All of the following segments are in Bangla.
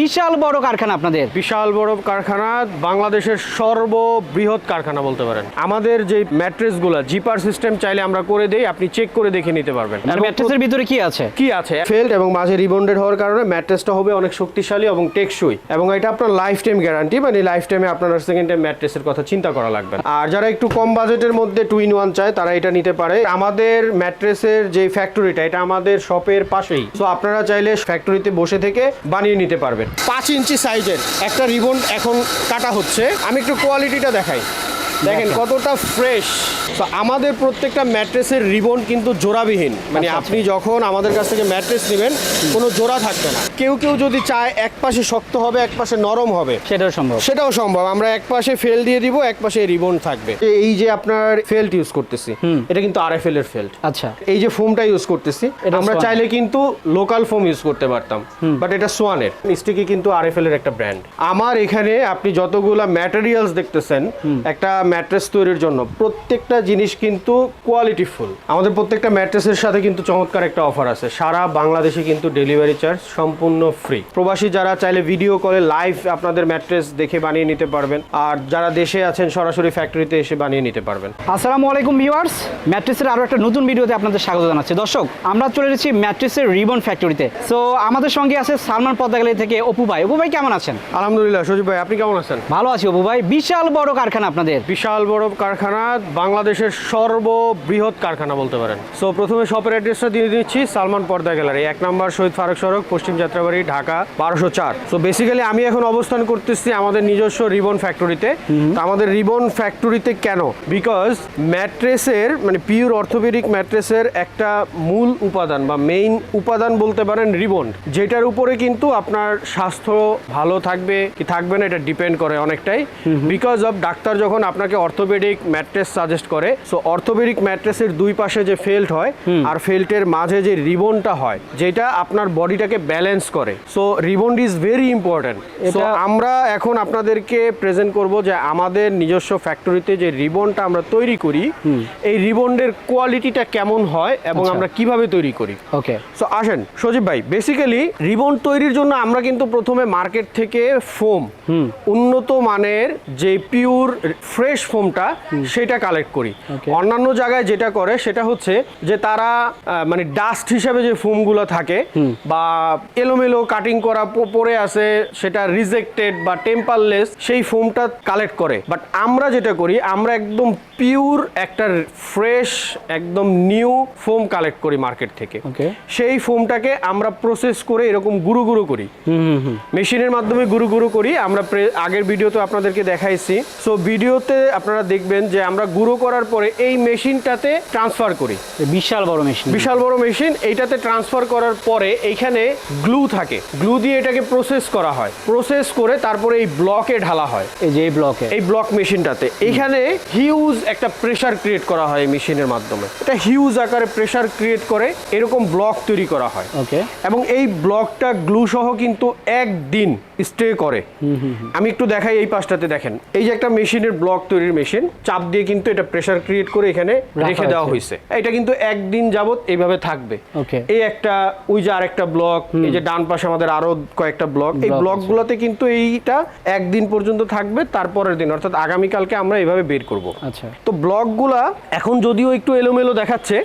বিশাল বড় কারখানা আপনাদের। বিশাল বড় কারখানা বাংলাদেশের সর্ববৃহৎ কারখানা বলতে পারেন। আমাদের যে ম্যাট্রেস ম্যাট্রেসগুলো জিপার সিস্টেম চাইলে আমরা করে দেই আপনি চেক করে দেখে নিতে পারবেন। আর ম্যাট্রেসের ভিতরে কি আছে? কি আছে? ফেল্ড এবং মাঝে রিবন্ডেড হওয়ার কারণে ম্যাট্রেসটা হবে অনেক শক্তিশালী এবং টেকসই। এবং এটা আপনার লাইফ টাইম গ্যারান্টি মানে লাইফ টাইমে আপনার সেকেন্ড টাইম ম্যাট্রেসের কথা চিন্তা করা লাগবে আর যারা একটু কম বাজেটের মধ্যে টু ইন ওয়ান চায় তারা এটা নিতে পারে। আমাদের ম্যাট্রেসের যে ফ্যাক্টরিটা এটা আমাদের শপের পাশেই। সো আপনারা চাইলে ফ্যাক্টরিতে বসে থেকে বানিয়ে নিতে পারবেন। পাঁচ ইঞ্চি সাইজের একটা রিবন এখন কাটা হচ্ছে। আমি একটু কোয়ালিটিটা দেখাই। দেখেন দেখেন। কতটা ফ্রেশ তো আমাদের প্রত্যেকটা ম্যাট্রেসের রিবন কিন্তু জোড়াবিহীন। মানে আচ্ছা, আপনি যখন আমাদের কাছ থেকে ম্যাট্রেস নেবেন কোনো জোড়া থাকবে না। কেউ কেউ যদি চায় এক পাশে শক্ত হবে এক পাশে নরম হবে সেটাও সম্ভব। সেটাও সম্ভব। আমরা এক পাশে ফেল দিয়ে দিব এক পাশে রিবন থাকবে। এই যে আপনার ফেল্ট ইউজ করতেছি এটা কিন্তু আর এফ এল এর ফেল্ট। আচ্ছা। এই যে ফোমটা ইউজ করতেছি আমরা চাইলে কিন্তু লোকাল ফোম ইউজ করতে পারতাম বাট এটা সোয়ানের। স্টিকি কিন্তু আর এফ এল এর একটা ব্র্যান্ড। আমার এখানে আপনি যতগুলা ম্যাটেরিয়ালস দেখতেছেন একটা ম্যাট্রেস তৈরির জন্য প্রত্যেকটা জিনিস কিন্তু কোয়ালিটি ফুল আমাদের প্রত্যেকটা ম্যাট্রেসের সাথে কিন্তু চমৎকার একটা অফার আছে। সারা বাংলাদেশে কিন্তু ডেলিভারি চার্জ সম্পূর্ণ ফ্রি প্রবাসী যারা চাইলে ভিডিও কলে লাইভ আপনাদের ম্যাট্রেস দেখে বানিয়ে নিতে পারবেন। আর যারা দেশে আছেন সরাসরি ফ্যাক্টরিতে এসে বানিয়ে নিতে পারবেন। আসসালামু আলাইকুম ভিউয়ার্স ম্যাট্রেসের আরও একটা নতুন ভিডিওতে আপনাদের স্বাগত জানাচ্ছি। দর্শক আমরা চলে এসেছি ম্যাট্রেসের রিবন ফ্যাক্টরিতে সো আমাদের সঙ্গে আছে সালমান পদ্মাগালি থেকে অপু ভাই। অপু ভাই কেমন আছেন? আলহামদুলিল্লাহ সজীব ভাই আপনি কেমন আছেন? ভালো আছি অপু ভাই। বিশাল বড় কারখানা আপনাদের। বিশাল বড় কারখানা বাংলাদেশের সর্ববৃহৎ কারখানা বলতে পারেন। সো প্রথমে শপের অ্যাড্রেসটা দিয়ে দিচ্ছি সালমান পর্দা গ্যালারি। এক নম্বর শহীদ ফারুক সড়ক পশ্চিম যাত্রাবাড়ি ঢাকা বারোশো চার। সো বেসিক্যালি আমি এখন অবস্থান করতেছি আমাদের নিজস্ব রিবন ফ্যাক্টরিতে আমাদের রিবন ফ্যাক্টরিতে কেন? বিকজ ম্যাট্রেসের মানে পিওর অর্থোপেডিক ম্যাট্রেসের একটা মূল উপাদান বা মেইন উপাদান বলতে পারেন রিবন। যেটার উপরে কিন্তু আপনার স্বাস্থ্য ভালো থাকবে কি থাকবে না এটা ডিপেন্ড করে অনেকটাই। বিকজ অফ ডাক্তার যখন আপনাকে অর্থোপেডিক ম্যাট্রেস সাজেস্ট করে সো অর্থোপেডিক ম্যাট্রেসের দুই পাশে যে ফেল্ট হয় আর ফেল্টের মাঝে যে রিবনটা হয় যেটা আপনার বডিটাকে ব্যালেন্স করে। So ribbon is very important so আমরা এখন আপনাদেরকে প্রেজেন্ট করব যে আমাদের নিজস্ব ফ্যাক্টরিতে যে রিবনটা আমরা তৈরি করি এই রিবনের কোয়ালিটিটা কেমন হয় এবং আচ্ছা। আমরা কীভাবে তৈরি করি? ওকে সো আসেন সজীব ভাই বেসিক্যালি রিবন তৈরির জন্য আমরা কিন্তু প্রথমে মার্কেট থেকে ফোম উন্নত মানের যে পিওর ফ্রেশ ফোমটা সেটা কালেক্ট করি। অন্যান্য জায়গায় যেটা করে সেটা হচ্ছে যে তারা মানে ডাস্ট হিসাবে যে ফোমগুলো থাকে বা এলোমেলো কাটিং করা প- পড়ে আছে সেটা রিজেক্টেড বা টেম্পারলেস সেই ফোমটা কালেক্ট করে। বাট আমরা যেটা করি আমরা একদম পিওর একটা ফ্রেশ একদম নিউ ফোম কালেক্ট করি মার্কেট থেকে। সেই ফোমটাকে আমরা প্রসেস করে এরকম গুঁড়ো গুঁড়ো করি। মেশিনের মাধ্যমে গুঁড়ো গুঁড়ো করি। আমরা প্রে- আগের ভিডিওতে আপনাদেরকে দেখাইছি। সো ভিডিওতে আপনারা দেখবেন যে আমরা গুঁড়ো করার পরে এই মেশিনটাতে ট্রান্সফার করি। বিশাল বড় মেশিন। বিশাল বড় মেশিন এইটাতে ট্রান্সফার করার পরে এইখানে গ্লু থাকে। গ্লু দিয়ে এটাকে প্রসেস করা হয়। প্রসেস করে তারপরে এই ব্লকে ঢালা হয়। এই যে এই ব্লকে এই ব্লক মেশিনটাতে। এইখানে হিউজ একটা প্রেসার ক্রিয়েট করা হয় মেশিনের মাধ্যমে। এটা হিউজ আকারে প্রেসার ক্রিয়েট করে এরকম ব্লক তৈরি করা হয়। ওকে। এবং এই ব্লকটা গ্লু সহ কিন্তু একদিন স্টে করে। আমি একটু দেখাই এই পাশটাতে দেখেন। এই যে একটা মেশিনের ব্লক তৈরির মেশিন চাপ দিয়ে কিন্তু এটা প্রেসার ক্রিয়েট করে এখানে রেখে দেওয়া হয়েছে। এটা কিন্তু একদিন যাবত এইভাবে থাকবে। এই একটা ওই যে আরেকটা ব্লক এই যে ডান পাশে আমাদের আরও কয়েকটা ব্লক এই। ব্লকগুলোতে কিন্তু এইটা একদিন পর্যন্ত থাকবে তারপরের দিন অর্থাৎ আগামীকালকে আমরা এইভাবে বের করব। আচ্ছা। তো ব্লকগুলা এখন যদিও একটু এলোমেলো দেখাচ্ছে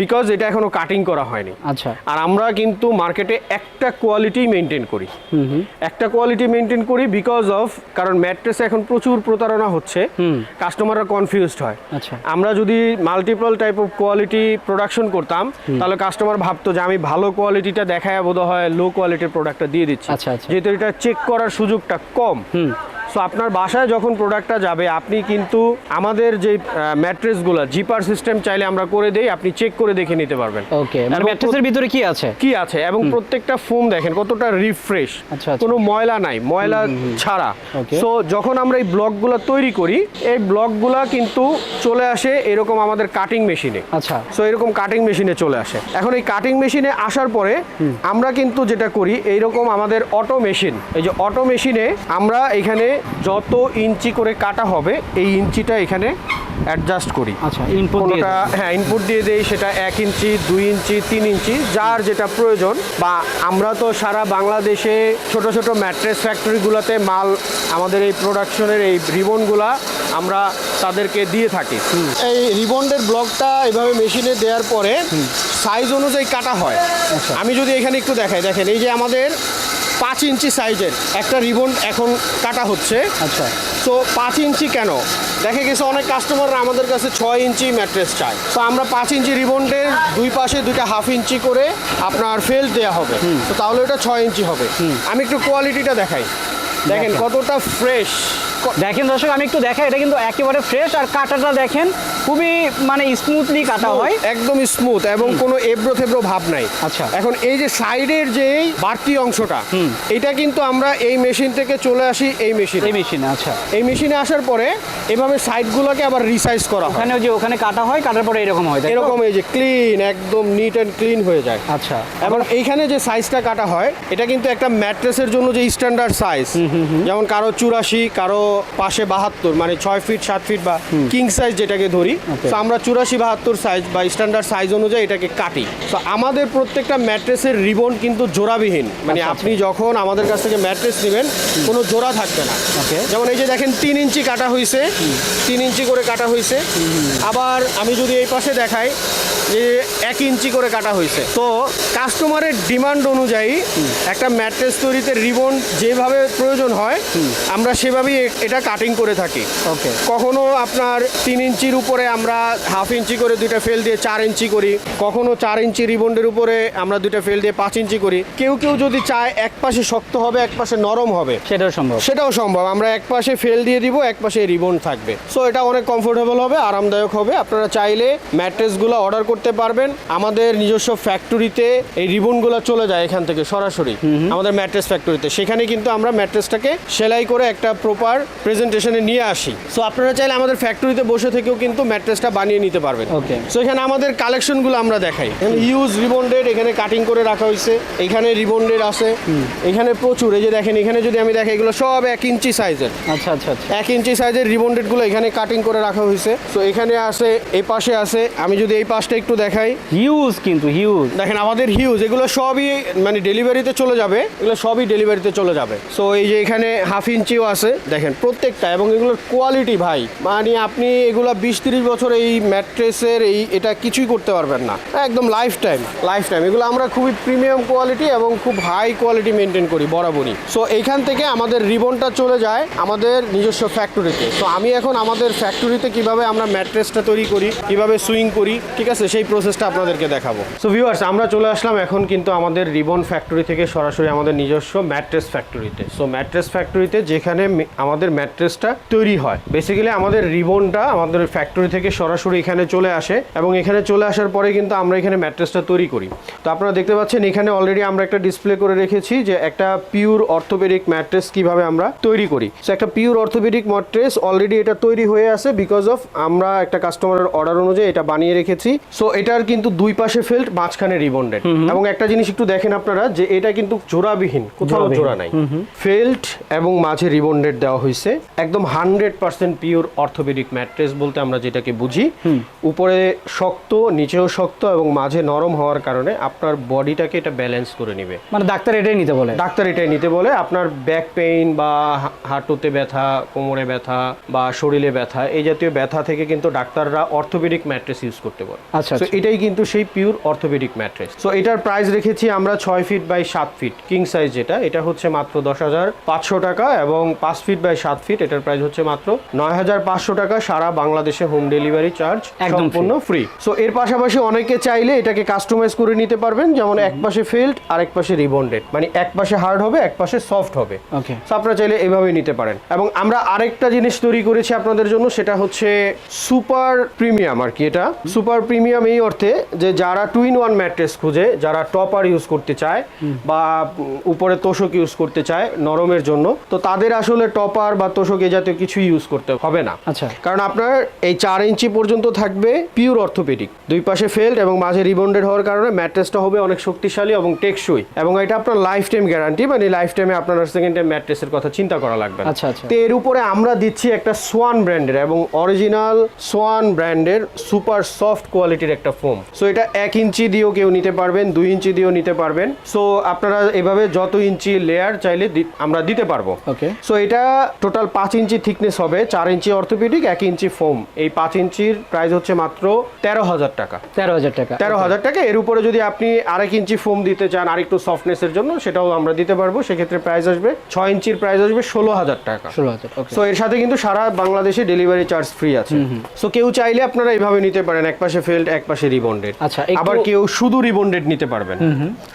বিকজ এটা এখনও কাটিং করা হয়নি। আচ্ছা। আর আমরা কিন্তু মার্কেটে একটা কোয়ালিটি মেনটেন করি। একটা কোয়ালিটি মেনটেন করি বিকজ অফ কারণ ম্যাট্রেসে এখন প্রচুর প্রতারণা হচ্ছে। কাস্টমাররা কনফিউজড হয়। আচ্ছা। আমরা যদি multiple type of quality production করতাম তাহলে কাস্টমার ভাবতো যে আমি ভালো কোয়ালিটিটা দেখায় বোধ হয় লো কোয়ালিটির প্রোডাক্টটা দিয়ে দিচ্ছি আচ্ছা, আচ্ছা। যেহেতু এটা চেক করার সুযোগটা কম সো আপনার বাসায় যখন প্রোডাক্টটা যাবে আপনি কিন্তু আমাদের যে ম্যাট্রেসগুলো জিপার সিস্টেম চাইলে আমরা করে দেই আপনি চেক করে দেখে নিতে পারবেন। ওকে মানে ম্যাট্রেসের ভিতরে কি আছে? কি আছে? এবং প্রত্যেকটা ফোম দেখেন কতটা রিফ্রেশ আচ্ছা, আচ্ছা। কোনো ময়লা নাই ময়লা ছাড়া. সো যখন আমরা এই ব্লকগুলো তৈরি করি এই ব্লকগুলো কিন্তু চলে আসে এরকম আমাদের কাটিং মেশিনে আচ্ছা। সো এরকম কাটিং মেশিনে চলে আসে। এখন এই কাটিং মেশিনে আসার পরে আমরা কিন্তু যেটা করি এইরকম আমাদের অটো মেশিন এই যে অটো মেশিনে আমরা এখানে যত ইঞ্চি করে কাটা হবে এই ইঞ্চিটা এখানে অ্যাডজাস্ট করি। আচ্ছা ইনপুট কোনোটা হ্যাঁ ইনপুট দিয়ে দেই সেটা এক ইঞ্চি দুই ইঞ্চি তিন ইঞ্চি যার যেটা প্রয়োজন। বা আমরা তো সারা বাংলাদেশে ছোট ছোট ম্যাট্রেস ফ্যাক্টরিগুলোতে মাল আমাদের এই প্রোডাকশনের এই রিবনগুলা আমরা তাদেরকে দিয়ে থাকি। এই রিবন্ডের ব্লকটা এভাবে মেশিনে দেওয়ার পরে সাইজ অনুযায়ী কাটা হয়। আচ্ছা। আমি যদি এখানে একটু দেখাই দেখেন এই যে আমাদের পাঁচ ইঞ্চি সাইজের একটা রিবন এখন কাটা হচ্ছে। আচ্ছা। তো পাঁচ ইঞ্চি কেন? দেখে গেছে অনেক কাস্টমাররা আমাদের কাছে ছয় ইঞ্চি ম্যাট্রেস চায়। তো আমরা পাঁচ ইঞ্চি রিবন্ডের দুই পাশে দুইটা হাফ ইঞ্চি করে আপনার ফেল দেওয়া হবে। তো তাহলে ওটা ছয় ইঞ্চি হবে। আমি একটু কোয়ালিটিটা দেখাই। দেখেন দেখেন। কতটা ফ্রেশ দেখেন দর্শক আমি একটু দেখাই এটা কিন্তু একেবারে ফ্রেশ আর কাটাটা দেখেন খুবই মানে স্মুথলি কাটা হয়। একদম স্মুথ এবং কোনো এবড়ো থেবড়ো ভাব নাই। আচ্ছা। এখন এই যে সাইডের যে বাড়তি অংশটা এটা কিন্তু আমরা এই মেশিন থেকে চলে আসি এই মেশিনে এই মেশিনে আচ্ছা। এই মেশিনে আসার পরে এভাবে সাইডগুলোকে আবার রিসাইজ করা হয়। ওখানে যে ওখানে কাটা হয় কাটার পরে এরকম হয় এরকম এই যে ক্লিন একদম নিট অ্যান্ড ক্লিন হয়ে যায়। আচ্ছা। এবং এইখানে যে সাইজটা কাটা হয় এটা কিন্তু একটা ম্যাট্রেসের জন্য যে স্ট্যান্ডার্ড সাইজ যেমন কারও চুরাশি কারও পাশে বাহাত্তর মানে ছয় ফিট সাত ফিট বা কিং সাইজ যেটাকে ধরি তো আমরা চুরাশি বাহাত্তর সাইজ বা স্ট্যান্ডার্ড সাইজ অনুযায়ী এটাকে কাটি। তো আমাদের প্রত্যেকটা ম্যাট্রেসের রিবন কিন্তু জোড়াবিহীন। মানে আচ্ছা, আপনি যখন আমাদের কাছ থেকে ম্যাট্রেস নেবেন কোনো জোড়া থাকবে না। যেমন এই যে দেখেন তিন ইঞ্চি কাটা হয়েছে তিন ইঞ্চি করে কাটা হয়েছে আবার আমি যদি এই পাশে দেখাই এক ইঞ্চি করে কাটা হয়েছে। তো কাস্টমারের ডিমান্ড অনুযায়ী একটা ম্যাট্রেস তৈরিতে রিবন যেভাবে প্রয়োজন হয় আমরা সেভাবেই এটা কাটিং করে থাকি। ওকে কখনো আপনার তিন ইঞ্চির উপরে আমরা হাফ ইঞ্চি করে দুইটা ফেল দিয়ে চার ইঞ্চি করি কখনো চার ইঞ্চি রিবন্ডের উপরে আমরা দুইটা ফেল দিয়ে পাঁচ ইঞ্চি করি। কেউ কেউ যদি চায় এক পাশে শক্ত হবে এক পাশে নরম হবে সেটাও সম্ভব। সেটাও সম্ভব। আমরা এক পাশে ফেল দিয়ে দিব এক পাশে রিবন থাকবে। সো এটা অনেক কমফোর্টেবল হবে আরামদায়ক হবে। আপনারা চাইলে ম্যাট্রেসগুলো অর্ডার করতে পারবেন। আমাদের নিজস্ব ফ্যাক্টরিতে এই রিবনগুলো চলে যায় এখান থেকে সরাসরি আমাদের ম্যাট্রেস ফ্যাক্টরিতে সেখানে কিন্তু আমরা ম্যাট্রেসটাকে সেলাই করে একটা প্রপার প্রেজেন্টেশনে নিয়ে আসি। সো আপনারা চাইলে আমাদের ফ্যাক্টরিতে বসে থেকেও কিন্তু ম্যাট্রেসটা বানিয়ে নিতে পারবেন। ওকে সো এখানে আমাদের কালেকশনগুলো আমরা দেখাই। ইউজ রিবন্ডেড এখানে কাটিং করে রাখা হয়েছে। এখানে রিবন্ডেড আছে। এখানে প্রচুর এই যে দেখেন এখানে যদি আমি দেখাই এগুলো সব এক ইঞ্চি সাইজের আচ্ছা আচ্ছা আচ্ছা। এক ইঞ্চি সাইজের রিবন্ডেডগুলো এখানে কাটিং করে রাখা হয়েছে। তো এখানে আছে এই পাশে আছে। আমি যদি এই পাশটা একটু দেখাই। হিউজ কিন্তু হিউজ দেখেন আমাদের হিউজ এগুলো সবই মানে ডেলিভারিতে চলে যাবে। এগুলো সবই ডেলিভারিতে চলে যাবে। সো এই যে এখানে হাফ ইঞ্চিও আছে। দেখেন প্রত্যেকটা এবং এগুলোর কোয়ালিটি ভাই। মানে আপনি এগুলো বিশ তিরিশ বছর এই ম্যাট্রেসের এই এটা কিছুই করতে পারবেন না। একদম লাইফ টাইম লাইফ টাইম এগুলো আমরা খুবই প্রিমিয়াম কোয়ালিটি এবং খুব হাই কোয়ালিটি মেনটেন করি বরাবরই। সো এইখান থেকে আমাদের রিবনটা চলে যায় আমাদের নিজস্ব ফ্যাক্টরিতে তো আমি এখন আমাদের ফ্যাক্টরিতে কীভাবে আমরা ম্যাট্রেসটা তৈরি করি কীভাবে সুইং করি ঠিক আছে? সেই প্রসেসটা আপনাদেরকে দেখাবো। সো ভিউয়ার্স আমরা চলে আসলাম এখন কিন্তু আমাদের রিবন ফ্যাক্টরি থেকে সরাসরি আমাদের নিজস্ব ম্যাট্রেস ফ্যাক্টরিতে সো ম্যাট্রেস ফ্যাক্টরিতে যেখানে আমাদের ম্যাট্রেসটা তৈরি হয়। বেসিক্যালি আমাদের রিবনটা আমাদের ফ্যাক্টরি থেকে সরাসরি এখানে চলে আসে এবং এখানে চলে আসার পরে কিন্তু আমরা এখানে ম্যাট্রেসটা তৈরি করি। তো আপনারা দেখতে পাচ্ছেন, এখানে অলরেডি আমরা একটা ডিসপ্লে করে রেখেছি যে একটা পিওর অর্থোপেডিক ম্যাট্রেস কীভাবে আমরা তৈরি করি। সো একটা পিওর অর্থোপেডিক ম্যাট্রেস অলরেডি এটা তৈরি হয়ে আছে বিকজ অফ আমরা একটা কাস্টমারের অর্ডার অনুযায়ী এটা বানিয়ে রেখেছি। এটার কিন্তু দুই পাশে ফেল্ট মাঝখানে রিবন্ডেড এবং একটা জিনিস একটু দেখেন আপনারা যে এটা কিন্তু জোড়াবিহীন কোথাও জোড়া নাই। ফেল্ট এবং মাঝে রিবন্ডেড দেওয়া হয়েছে। একদম hundred percent pure orthopedic mattress বলতে আমরা যেটাকে বুঝি। উপরে শক্ত নিচেও শক্ত এবং মাঝে নরম হওয়ার কারণে আপনার বডিটাকে এটা ব্যালেন্স করে নেবে। মানে ডাক্তার এটাই নিতে বলে? ডাক্তার এটাই নিতে বলে আপনার ব্যাক পেইন বা হাঁটুতে ব্যথা কোমরে ব্যথা বা শরীরে ব্যথা এই জাতীয় ব্যথা থেকে কিন্তু ডাক্তাররা অর্থোপেডিক ম্যাট্রেস ইউজ করতে বলে। আচ্ছা, So আচ্ছা। এটাই কিন্তু সেই পিওর অর্থোপেডিক ম্যাট্রেস সো এটার প্রাইস রেখেছি আমরা ছয় ফিট বাই সাত ফিট কিং সাইজ যেটা এটা হচ্ছে মাত্র দশ হাজার পাঁচশো টাকা এবং পাঁচ ফিট বাই সাত ফিট এটার প্রাইস হচ্ছে মাত্র নয় হাজার পাঁচশো টাকা সারা বাংলাদেশে হোম ডেলিভারি চার্জ একদম সম্পূর্ণ ফ্রি সো এর পাশাপাশি অনেকে চাইলে এটাকে কাস্টমাইজ করে নিতে পারবেন যেমন এক পাশে ফিল্ড আর এক পাশে রিবন্ডেড মানে এক পাশে হার্ড হবে এক পাশে সফট হবে। ওকে So আপনারা চাইলে এভাবে নিতে পারেন। এবং আমরা আরেকটা জিনিস তৈরি করেছি আপনাদের জন্য সেটা হচ্ছে সুপার প্রিমিয়াম আর কি এটা। সুপার প্রিমিয়াম প্রিমিয়াম এই অর্থে যে যারা টু ইন ওয়ান ম্যাট্রেস খুঁজে যারা টপার ইউজ করতে চায় বা উপরে তোষক ইউজ করতে চায় নরমের জন্য তো তাদের আসলে টপার বা তোষক এ জাতীয় কিছু ইউজ করতে হবে না। আচ্ছা। কারণ আপনার এই চার ইঞ্চি পর্যন্ত থাকবে পিওর অর্থোপেডিক দুই পাশে ফেল্ড এবং মাঝে রিবন্ডেড হওয়ার কারণে ম্যাট্রেসটা হবে অনেক শক্তিশালী এবং টেকসই। এবং এটা আপনার লাইফ টাইম গ্যারান্টি মানে লাইফ টাইমে আপনার সেকেন্ড টাইম ম্যাট্রেসের কথা চিন্তা করা লাগবে আচ্ছা, আচ্ছা। তো এর উপরে আমরা দিচ্ছি একটা সোয়ান ব্র্যান্ডের এবং অরিজিনাল সোয়ান ব্র্যান্ডের সুপার সফট কোয়ালিটির একটা ফোম সো এটা এক ইঞ্চি দিয়েও কেউ নিতে পারবেন দুই ইঞ্চি দিয়েও নিতে পারবেন। সো আপনারা এভাবে যত ইঞ্চি লেয়ার চাইলে আমরা দিতে পারব। ওকে সো এটা টোটাল পাঁচ ইঞ্চি থিকনেস হবে চার ইঞ্চি অর্থোপেডিক এক ইঞ্চি ফোম এই পাঁচ ইঞ্চির প্রাইস হচ্ছে মাত্র তেরো হাজার টাকা। তেরো হাজার টাকা। তেরো হাজার টাকা। এর উপরে যদি আপনি আরেক ইঞ্চি ফোম দিতে চান আরেকটু সফটনেসের জন্য সেটাও আমরা দিতে পারব। সেক্ষেত্রে প্রাইস আসবে ছয় ইঞ্চির প্রাইস আসবে ষোলো হাজার টাকা। ষোলো হাজার সো এর সাথে কিন্তু সারা বাংলাদেশে ডেলিভারি চার্জ ফ্রি আছে। সো কেউ চাইলে আপনারা এইভাবে নিতে পারেন। এক পাশে ফেল্ড এক পাশে রিবন্ডেড আচ্ছা, আবার কেউ শুধু রিবন্ডেড নিতে পারবেন।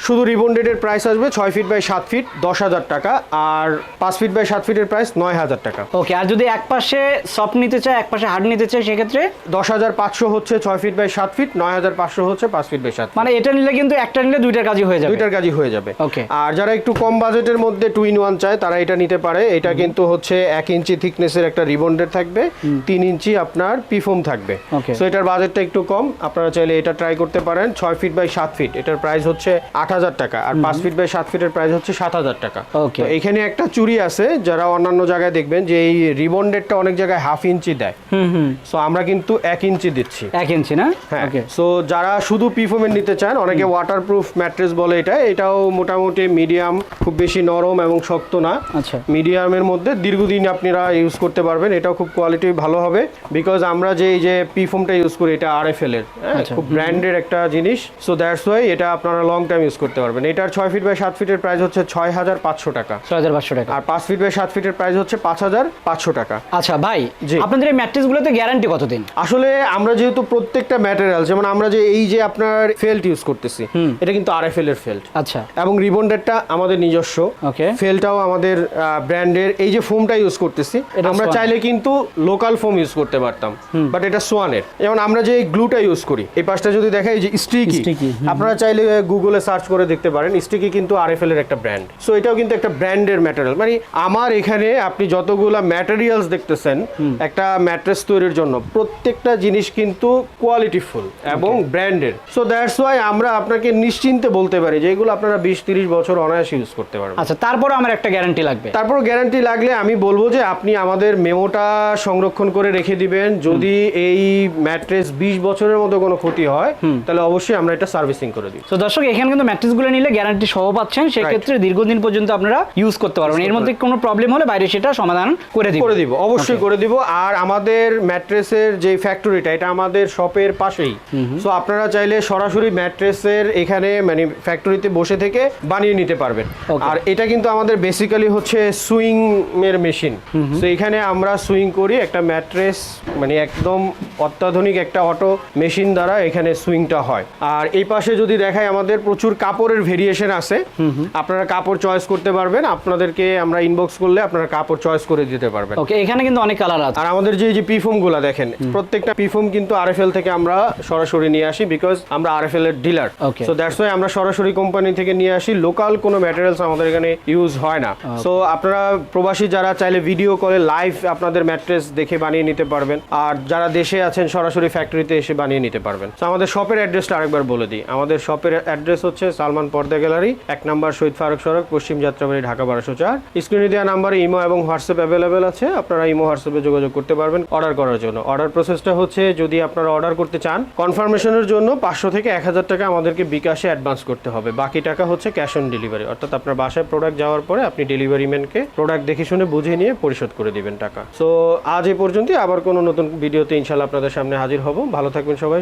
শুধু রিবন্ডেড এর প্রাইস আসবে ছয় ফিট বাই সাত ফিট দশ হাজার টাকা আর পাঁচ ফিট বাই সাত ফিটের প্রাইস নয় হাজার টাকা। ওকে আর যদি এক পাশে সফট নিতে চায় এক পাশে হার্ড নিতে চায় সেক্ষেত্রে? দশ হাজার পাঁচশো হচ্ছে ছয় ফিট বাই সাত ফিট নয় হাজার পাঁচশো হচ্ছে পাঁচ ফিট বাই সাত মানে এটা নিলে কিন্তু একটা নিলে দুইটার কাজই হয়ে যাবে। দুইটার কাজই হয়ে যাবে। Okay. আর যারা একটু কম বাজেটের মধ্যে টু ইন ওয়ান চায় তারা এটা নিতে পারে। এটা কিন্তু হচ্ছে এক ইঞ্চি থিকনেসের একটা রিবন্ডেড থাকবে। তিন ইঞ্চি আপনার পিফোম থাকবে. সো এটার বাজেটটা একটু কম। আপনারা চাইলে এটা ট্রাই করতে পারেন। ছয় ফিট বাই সাত ফিট এটার প্রাইস হচ্ছে আট হাজার টাকা। আর পাঁচ ফিট বাই সাত ফিটের প্রাইস হচ্ছে সাত হাজার টাকা. তো এখানে একটা চুরি আছে। যারা অন্যান্য জায়গায় দেখবেন যে এই রিবন্ডেডটা অনেক জায়গায় হাফ ইঞ্চি দেয়। হুম হুম। সো আমরা কিন্তু এক ইঞ্চি দিচ্ছি। এক ইঞ্চি না? হ্যাঁ। ওকে সো যারা শুধু পিফোমের নিতে চান অনেকে ওয়াটারপ্রুফ ম্যাট্রেস বলে এটা। এটাও মোটামুটি মিডিয়াম খুব বেশি নরম এবং শক্ত না। আচ্ছা। মিডিয়ামের মধ্যে দীর্ঘদিন আপনারা ইউজ করতে পারবেন। এটাও খুব কোয়ালিটি ভালো হবে। বিকজ আমরা যে এই যে পিফোমটা ইউজ করি এটা আর এফ এল এর। খুব ব্র্যান্ডের একটা জিনিস। সো দ্যাটস ওয়াই এটা আপনারা লং টাইম ইউজ করতে পারবেন। এটার ছয় ফিট বাই সাত ফিটের প্রাইস হচ্ছে ছয় হাজার পাঁচশো টাকা। ছয় হাজার পাঁচশো টাকা। আর পাঁচ ফিট বাই সাত ফিটের প্রাইস হচ্ছে পাঁচ হাজার পাঁচশো টাকা। আচ্ছা ভাই জি। আপনাদের এই ম্যাট্রেসগুলোতে গ্যারান্টি কতদিন? আসলে আমরা যেহেতু প্রত্যেকটা ম্যাটেরিয়াল যেমন আমরা যে এই যে আপনার ফেল্ট ইউজ করতেছি এটা কিন্তু আর এফ এল এর ফেল্ট আচ্ছা। এবং রিবন্ডেডটা আমাদের নিজস্ব। Okay. ফেলটাও আমাদের ব্র্যান্ডের এই যে ফোমটা ইউজ করতেছি এটা আমরা চাইলে কিন্তু লোকাল ফোম ইউজ করতে পারতাম। বাট এটা সোয়ানের যেমন আমরা যে গ্লুটা ইউজ করি। এই পাশটা যদি দেখাই এই যে স্টিকি আপনারা চাইলে গুগলে সার্চ করে দেখতে পারেন। স্টিকি কিন্তু আর এফ এল এর একটা ব্র্যান্ড সো এটাও কিন্তু একটা ব্র্যান্ডের ম্যাটেরিয়াল মানে আমার এখানে আপনি যতগুলা ম্যাটেরিয়ালস দেখতেছেন একটা ম্যাট্রেস তৈরির জন্য প্রত্যেকটা জিনিস কিন্তু কোয়ালিটিফুল এবং ব্র্যান্ডের সো দ্যাটস ওয়াই আমরা আপনাকে নিশ্চিন্তে বলতে পারি যে এগুলো আপনারা বিশ তিরিশ বছর অনায়াসে ইউজ করতে পারবেন। আচ্ছা তারপরে আমার একটা গ্যারান্টি লাগবে। তারপর গ্যারান্টি লাগলে আমি বলব যে আপনি আমাদের মেমোটা সংরক্ষণ করে রেখে দিবেন। যদি এই ম্যাট্রেস বিশ বছরের মতো কোনো ক্ষতি হয় তাহলে অবশ্যই আমরা এটা সার্ভিসিং করে দিই। তো দর্শক এখানে কিন্তু ম্যাট্রেসগুলো নিলে গ্যারান্টি সহ পাচ্ছেন। সেক্ষেত্রে দীর্ঘদিন পর্যন্ত আপনারা ইউজ করতে পারবেন। এর মধ্যে কোনো প্রবলেম হলে বাইরে সেটা সমাধান করে দিবেন করে দিব অবশ্যই করে দিব। আর আমাদের ম্যাট্রেসের যে ফ্যাক্টরিটা এটা আমাদের শপের পাশেই। সো আপনারা চাইলে সরাসরি ম্যাট্রেসের এখানে মানে ফ্যাক্টরিতে বসে থেকে বানিয়ে নিতে পারবেন। আর এটা কিন্তু আমাদের বেসিক্যালি হচ্ছে সুইং এর মেশিন তো এখানে আমরা সুইং করি একটা ম্যাট্রেস মানে একদম অত্যাধুনিক একটা অটো মেশিন দ্বারা এখানে সুইংটা হয়। আর এই পাশে যদি দেখায় আমাদের প্রচুর কাপড়ের ভেরিয়েশন আছে। আপনারা কাপড় চয়েস করতে পারবেন। আপনাদেরকে আমরা ইনবক্স করলে আপনারা কাপড় চয়েস করে দিতে পারবেন। ওকে এখানে কিন্তু অনেক কালার আছে। আর আমাদের যে যে পিফোমগুলা দেখেন প্রত্যেকটা পিফোম কিন্তু আরএফএল থেকে আমরা সরাসরি নিয়ে আসি বিকজ আমরা আরএফএল এর ডিলার. সো দ্যাটস ওয়াই আমরা সরাসরি কোম্পানি থেকে নিয়ে আসি। লোকাল কোনো ম্যাটেরিয়ালস আমাদের এখানে ইউজ হয় না। সো আপনারা প্রবাসী যারা চাইলে ভিডিও কলে লাইভ আপনাদের ম্যাট্রেস দেখে বানিয়ে নিতে পারবেন। আর যারা দেশে আছেন সরাসরি ফ্যাক্টরিতে এসে বানিয়ে নিতে পারবেন। তো আমাদের শপের অ্যাড্রেসটা আরেকবার বলে দিই। আমাদের শপের অ্যাড্রেস হচ্ছে সালমান পর্দা গ্যালারি, এক নম্বর শহীদ ফারুক সড়ক, পশ্চিম যাত্রাবাড়ি, ঢাকা বারোশো চার। স্ক্রিনে দেওয়া নাম্বারে ইমো এবং হোয়াটসঅ্যাপ অ্যাভেলেবেল আছে। আপনারা ইমো, হোয়াটসঅ্যাপে যোগাযোগ করতে পারবেন অর্ডার করার জন্য। অর্ডার প্রসেসটা হচ্ছে, যদি আপনারা অর্ডার করতে চান কনফার্মেশনের জন্য পাঁচশো থেকে এক হাজার টাকা আমাদেরকে বিকাশে অ্যাডভান্স করতে হবে। বাকি টাকা হচ্ছে ক্যাশ অন ডেলিভারি অর্থাৎ আপনার বাসায় প্রোডাক্ট যাওয়ার পরে আপনি ডেলিভারি ম্যানকে প্রোডাক্ট দেখে শুনে বুঝে নিয়ে পরিশোধ করে দিবেন টাকা। সো আজ এ পর্যন্তই। আবার কোনো নতুন ভিডিওতে ইনশাল্লাহ আপনাদের সামনে হাজির হব। ভালো থাকবেন সবাই